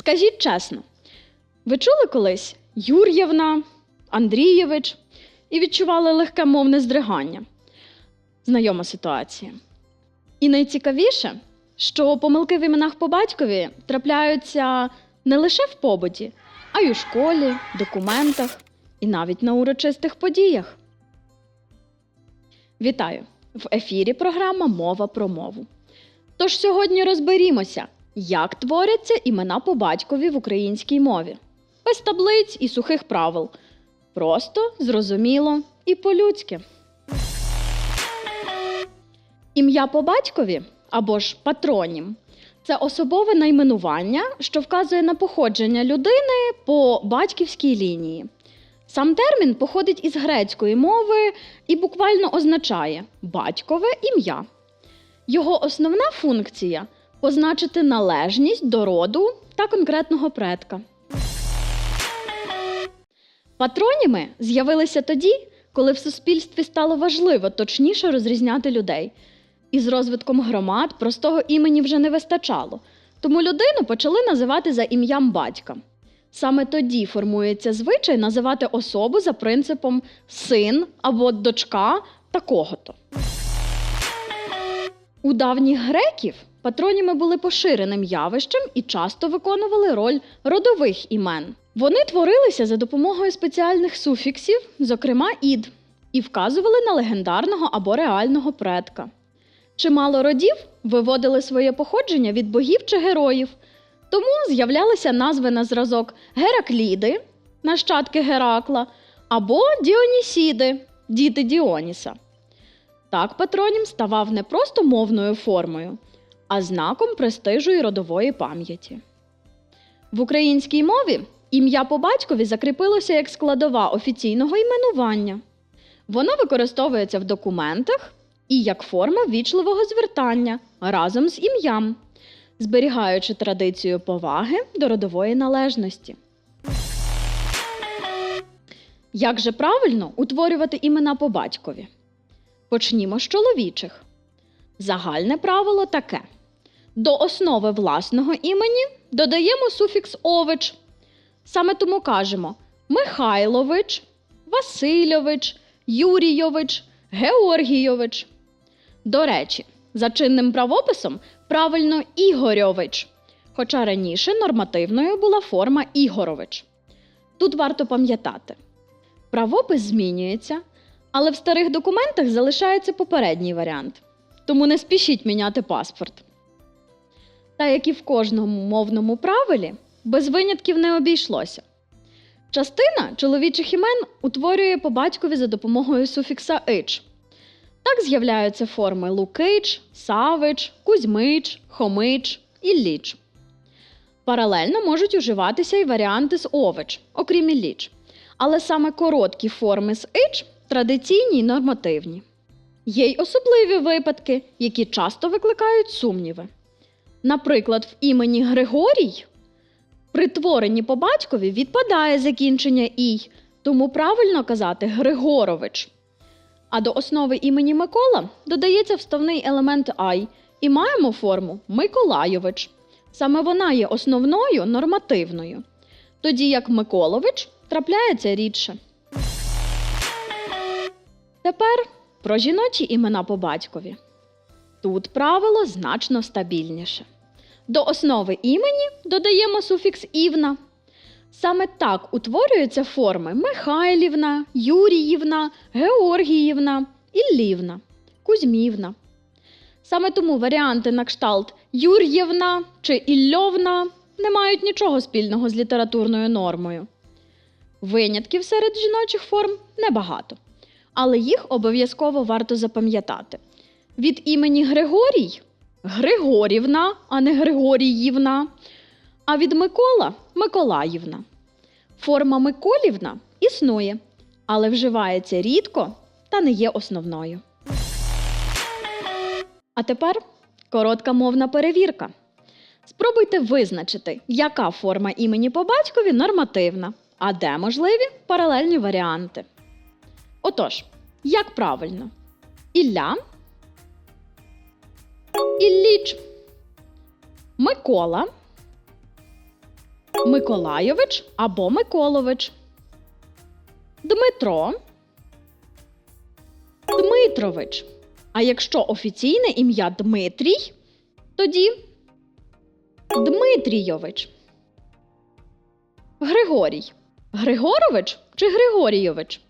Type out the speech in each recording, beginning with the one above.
Скажіть чесно, ви чули колись Юр'євна, Андрійович і відчували легке мовне здригання? Знайома ситуація. І найцікавіше, що помилки в іменах по батькові трапляються не лише в побуті, а й у школі, документах і навіть на урочистих подіях. Вітаю! В ефірі програма Мова про мову. Тож сьогодні розберімося, як творяться імена по батькові в українській мові. Без таблиць і сухих правил. Просто, зрозуміло і по-людськи. Ім'я по батькові або ж патронім це особове найменування, що вказує на походження людини по батьківській лінії. Сам термін походить із грецької мови і буквально означає батькове ім'я. Його основна функція позначити належність до роду та конкретного предка. Патроніми з'явилися тоді, коли в суспільстві стало важливо точніше розрізняти людей. І з розвитком громад простого імені вже не вистачало, тому людину почали називати за ім'ям батька. Саме тоді формується звичай називати особу за принципом син або дочка такого-то. У давніх греків патроніми були поширеним явищем і часто виконували роль родових імен. Вони творилися за допомогою спеціальних суфіксів, зокрема ід, і вказували на легендарного або реального предка. Чимало родів виводили своє походження від богів чи героїв, тому з'являлися назви на зразок Геракліди, нащадки Геракла, або Діонісіди, діти Діоніса. Так патронім ставав не просто мовною формою, а знаком престижу і родової пам'яті. В українській мові ім'я по батькові закріпилося як складова офіційного іменування. Воно використовується в документах і як форма ввічливого звертання разом з ім'ям, зберігаючи традицію поваги до родової належності. Як же правильно утворювати імена по батькові? Почнімо з чоловічих. Загальне правило таке: до основи власного імені додаємо суфікс ович. Саме тому кажемо Михайлович, Васильович, Юрійович, Георгійович. До речі, за чинним правописом правильно Ігорьович, хоча раніше нормативною була форма Ігорович. Тут варто пам'ятати: правопис змінюється, але в старих документах залишається попередній варіант. Тому не спішіть міняти паспорт. Та як і в кожному мовному правилі, без винятків не обійшлося. Частина чоловічих імен утворює по батькові за допомогою суфікса ич. Так з'являються форми Лукич, Савич, Кузьмич, Хомич, Ілліч. Паралельно можуть уживатися і варіанти з ович, окрім Ілліч. Але саме короткі форми з ич традиційні й нормативні. Є й особливі випадки, які часто викликають сумніви. Наприклад, в імені Григорій при творенні по батькові відпадає закінчення ій, тому правильно казати Григорович. А до основи імені Микола додається вставний елемент ай і маємо форму Миколайович. Саме вона є основною нормативною, тоді як Миколович трапляється рідше. Тепер про жіночі імена по батькові. Тут правило значно стабільніше. До основи імені додаємо суфікс івна. Саме так утворюються форми Михайлівна, Юріївна, Георгіївна, Іллівна, Кузьмівна. Саме тому варіанти на кшталт Юр'євна чи Ілльовна не мають нічого спільного з літературною нормою. Винятків серед жіночих форм небагато, але їх обов'язково варто запам'ятати. Від імені Григорій Григорівна, а не Григоріївна, а від Микола Миколаївна. Форма Миколівна існує, але вживається рідко та не є основною. А тепер коротка мовна перевірка. Спробуйте визначити, яка форма імені по батькові нормативна, а де можливі паралельні варіанти. Отож, як правильно? Ілля, Ілліч, Микола, Миколайович або Миколович. Дмитро. Дмитрович. А якщо офіційне ім'я Дмитрій, тоді Дмитрійович. Григорій. Григорович чи Григорійович?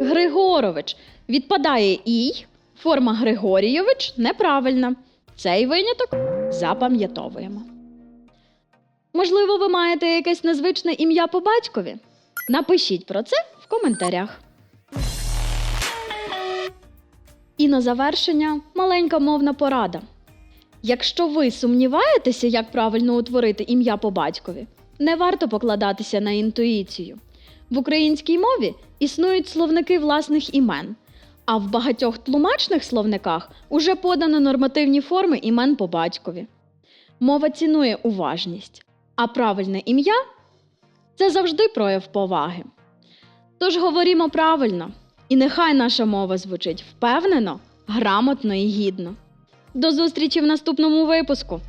Григорович. Відпадає ій. Форма Григорійович неправильна. Цей виняток запам'ятовуємо. Можливо, ви маєте якесь незвичне ім'я по батькові? Напишіть про це в коментарях. І на завершення маленька мовна порада. Якщо ви сумніваєтеся, як правильно утворити ім'я по батькові, не варто покладатися на інтуїцію. В українській мові існують словники власних імен, а в багатьох тлумачних словниках уже подано нормативні форми імен по батькові. Мова цінує уважність, а правильне ім'я це завжди прояв поваги. Тож говорімо правильно, і нехай наша мова звучить впевнено, грамотно і гідно. До зустрічі в наступному випуску!